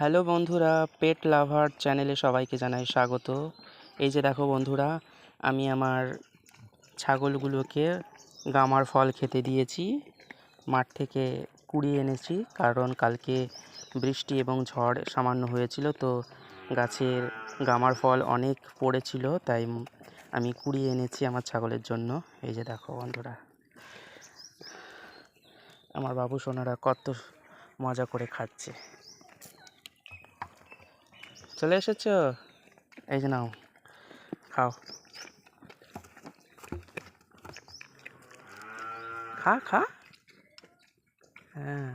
Hello বন্ধুরা পেট লাভার চ্যানেলে সবাইকে জানাই স্বাগত। এই যে দেখো বন্ধুরা, আমি আমার ছাগলগুলোকে গামার ফল খেতে দিয়েছি, মাঠ থেকে কুড়িয়ে এনেছি, কারণ কালকে বৃষ্টি এবং ঝড় সামান্য হয়েছিল, তো গাছের গামার ফল অনেক পড়েছিল, তাই আমি কুড়িয়ে এনেছি আমার ছাগলের জন্য। এই যে দেখো বন্ধুরা, আমার বাবু সোনারা কত মজা করে খাচ্ছে। চলে এসেছ? এই যে নাও খাও। খা খা। হ্যাঁ।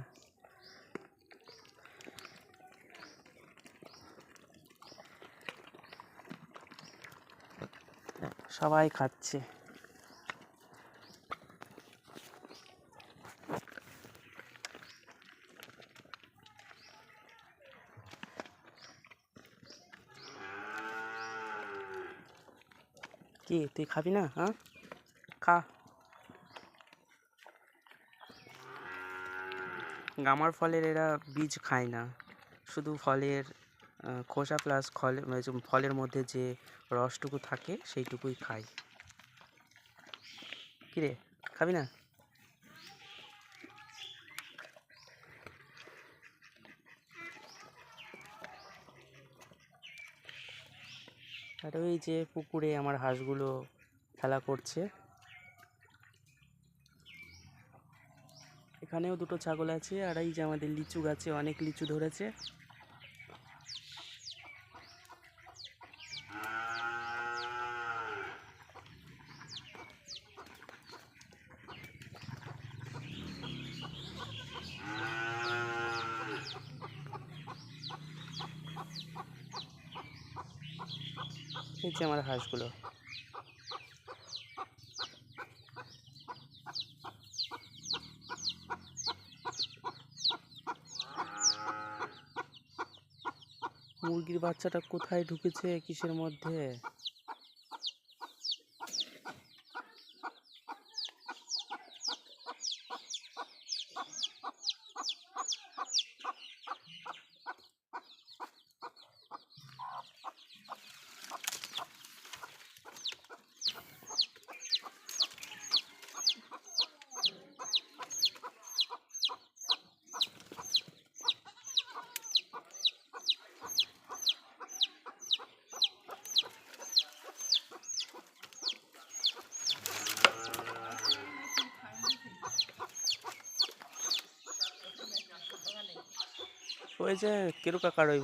সবাই খাচ্ছে। কি, তুই খাবি না হ্যাঁ? খা। গামার ফলের এরা বীজ খায় না। শুধু ফলের খোসা প্লাস ফল ফলের মধ্যে যে রসটুকু থাকে, সেইটুকুই খায়। কিরে খাবি না? আর ওই যে পুকুরে আমার হাঁসগুলো খেলা করছে। এখানেও দুটো ছাগল আছে আর এই যে আমাদের লিচু গাছে অনেক লিচু ধরেছে। এই যে আমার হাঁসগুলো। মুরগির বাচ্চাটা কোথায় ঢুকেছে কিসের মধ্যে? ওই যে কেরু ওই